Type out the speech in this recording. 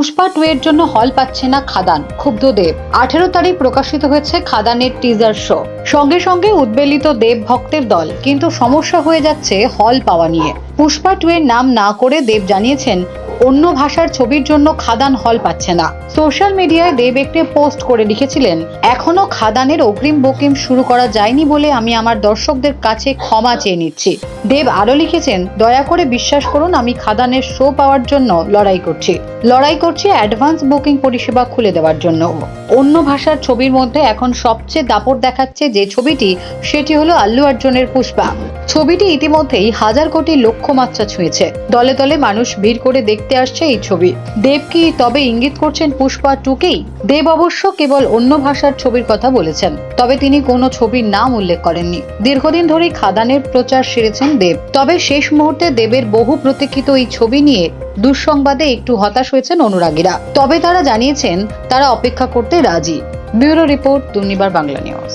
Pushpa two এর জন্য হল পাচ্ছে না খাদান, ক্ষুব্ধ দেব। আঠেরো তারিখ প্রকাশিত হয়েছে খাদানের টিজার শো সঙ্গে সঙ্গে উদ্বেলিত দেব ভক্তের দল, কিন্তু সমস্যা হয়ে যাচ্ছে হল পাওয়া নিয়ে। পুষ্পা টু এর নাম না করে দেব জানিয়েছেন, অন্য ভাষার ছবির জন্য খাদান হল পাচ্ছে না। সোশ্যাল মিডিয়ায় দেব একটি পোস্ট করে লিখেছিলেন, এখনও খাদানের অগ্রিম বুকিং শুরু করা যায়নি বলে আমি আমার দর্শকদের কাছে ক্ষমা চেয়ে নিচ্ছি। দেব আরও লিখেছেন, দয়া করে বিশ্বাস করুন, আমি খাদানের শো পাওয়ার জন্য লড়াই করছি। লড়াই করছি অ্যাডভান্স বুকিং পরিষেবা খুলে দেওয়ার জন্য। অন্য ভাষার ছবির মধ্যে এখন সবচেয়ে দাপট দেখাচ্ছে যে ছবিটি, সেটি হলো আল্লু অর্জুনের পুষ্পা। ছবিটি ইতিমধ্যেই হাজার কোটি লক্ষ্যমাত্রা ছুঁয়েছে। দলে দলে মানুষ ভিড় করে দেখতে আসছে এই ছবি। দেব কি তবে ইঙ্গিত করছেন পুষ্পা টুকেই? দেব অবশ্য কেবল অন্য ভাষার ছবির কথা বলেছেন, তবে তিনি কোনো ছবির নাম উল্লেখ করেননি। দীর্ঘদিন ধরেই খাদানের প্রচার সেরেছেন দেব। তবে শেষ মুহূর্তে দেবের বহু প্রতীক্ষিত এই ছবি নিয়ে দুঃসংবাদে একটু হতাশ হয়েছেন অনুরাগীরা। তবে তারা জানিয়েছেন, তারা অপেক্ষা করতে রাজি। Bureau report Durnibar Bangla news.